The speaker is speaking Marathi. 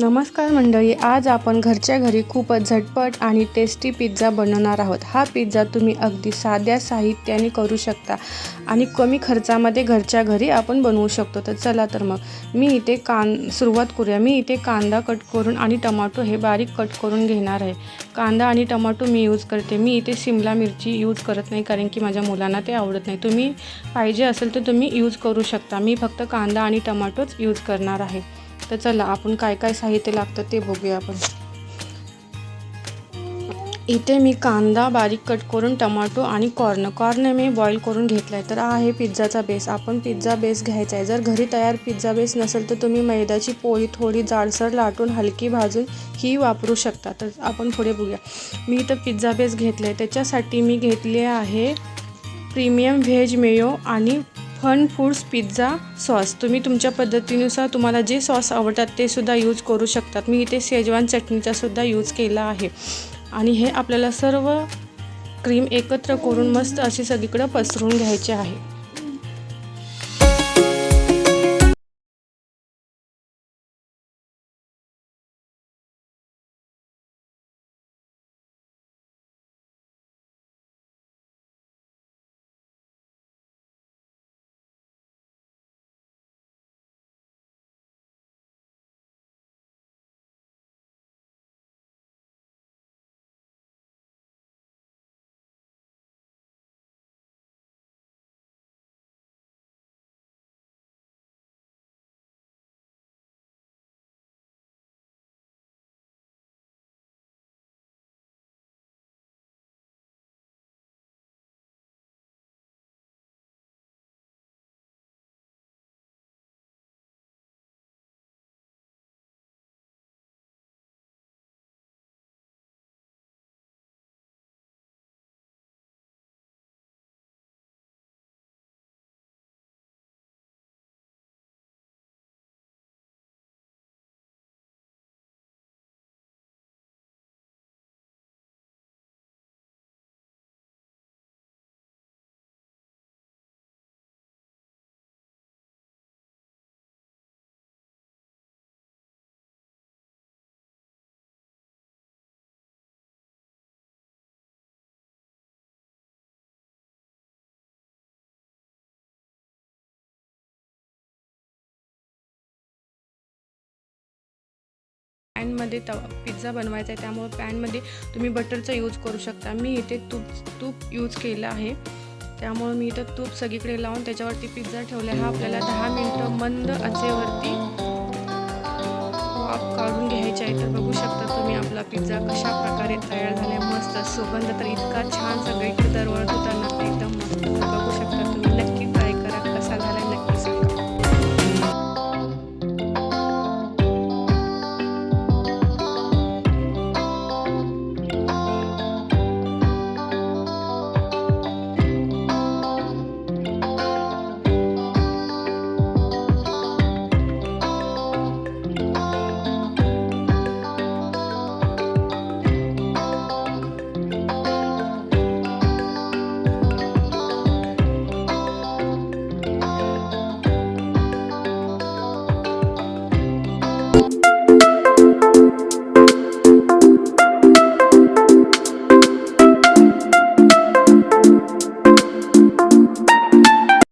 नमस्कार मंडळी आज आपण घरच्या घरी खूपच झटपट आणि टेस्टी पिझ्झा बनवणार आहोत. हा पिझ्झा तुम्ही अगदी साध्या साहित्याने करू शकता आणि कमी खर्चामध्ये घरच्या घरी आपण बनवू शकतो. तर चला तर मग मी इथे कान सुरुवात करूया. मी इथे कांदा कट करून आणि टमाटो हे बारीक कट करून घेणार आहे. कांदा आणि टमाटो मी यूज करते. मी इथे शिमला मिरची यूज करत नाही कारण की माझ्या मुलांना ते आवडत नाही. तुम्ही पाहिजे असेल तर तुम्ही यूज करू शकता. मी फक्त कांदा आणि टमाटोच यूज करणार आहे. तर चला आपण काय काय साहित्य लागतं ते बघूया आपण. इथे मी कांदा बारीक कट करून टमाटो आणि कॉर्न. कॉर्न मी बॉईल करून घेतला आहे तर हा आहे पिझ्झाचा बेस आपण पिझ्झा बेस घ्यायचा आहे जर घरी तयार पिझ्झा बेस नसेल तर तुम्ही मैद्याची पोळी थोडी जाडसर लाटून हलकी भाजून ही वापरू शकता. तर आपण पुढे बघूया. मी इथं पिझ्झा बेस घेतला आहे त्याच्यासाठी मी घेतले आहे प्रीमियम व्हेज मेयो आणि फन फूड्स पिझ्झा सॉस तुम्ही तुमच्या पद्धतीनुसार तुम्हाला जे सॉस आवडतात ते सुद्धा यूज करू शकतात. मी इथे शेजवान चटणीचा सुद्धा यूज केला आहे. आणि हे आपल्याला सर्व क्रीम एकत्र करून मस्त अशी सगळीकडं पसरून घ्यायचे आहे. पॅनमध्ये तवा पिझ्झा बनवायचा आहे. त्यामुळे पॅनमध्ये तुम्ही बटरचा यूज करू शकता. मी इथे तूप तूप यूज केलं आहे. त्यामुळे मी इथं तूप सगळीकडे लावून त्याच्यावरती पिझ्झा ठेवला हा आपल्याला दहा मिनटं मंद आचेवरती वाफ काढून घ्यायचा आहे. तर बघू शकता तुम्ही आपला पिझ्झा कशा प्रकारे तयार झाला मस्त सुगंध तर इतका छान सगळीकडे दरवळत होता ना